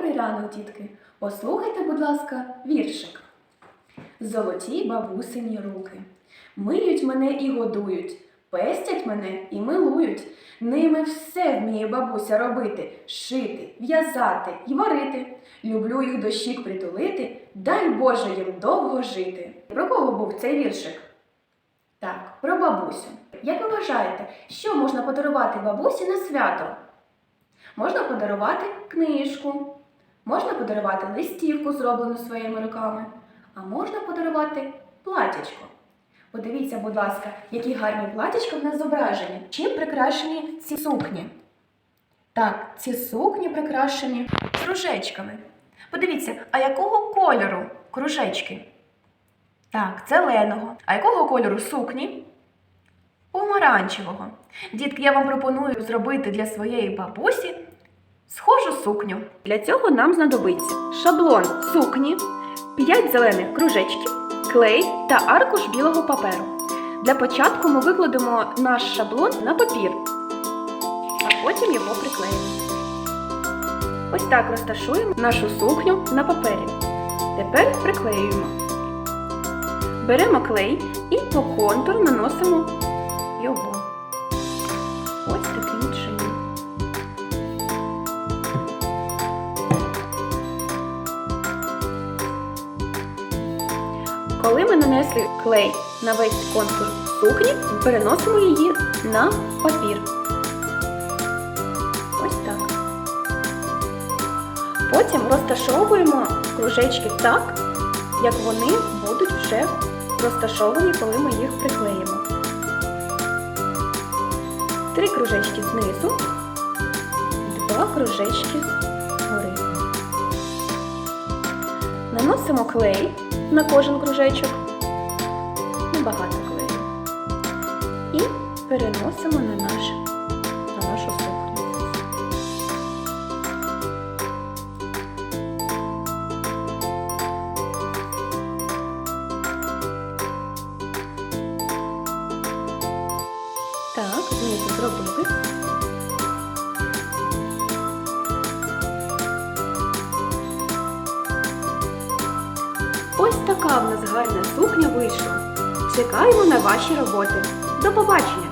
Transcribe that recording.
Добрий ранок, дітки. Послухайте, будь ласка, віршик. Золоті бабусині руки. Миють мене і годують, пестять мене і милують. Ними все вміє бабуся робити, шити, в'язати й варити. Люблю їх до щік притулити, дай Боже їм довго жити. Про кого був цей віршик? Так, про бабусю. Як ви вважаєте, що можна подарувати бабусі на свято? Можна подарувати книжку, можна подарувати листівку, зроблену своїми руками, а можна подарувати платячко. Подивіться, будь ласка, які гарні платячка в нас зображені. Чим прикрашені ці сукні? Так, ці сукні прикрашені кружечками. Подивіться, а якого кольору кружечки? Так, зеленого. А якого кольору сукні? Помаранчевого. Дітки, я вам пропоную зробити для своєї бабусі схожу сукню. Для цього нам знадобиться шаблон сукні, 5 зелених кружечків, клей та аркуш білого паперу. Для початку ми викладемо наш шаблон на папір, а потім його приклеїмо. Ось так розташуємо нашу сукню на папері. Тепер приклеюємо. Беремо клей і по контуру наносимо його. Ось таким Коли ми нанесли клей на весь контур сукні, переносимо її на папір. Ось так. Потім розташовуємо кружечки так, як вони будуть вже розташовані, коли ми їх приклеїмо. Три кружечки знизу, два кружечки згори. Наносимо клей на кожен кружечок. Небагато клею. І переносимо на, наш, на нашу сукню. Так, знизу зробили. Ось така в нас гарна сукня вийшла. Чекаємо на ваші роботи. До побачення!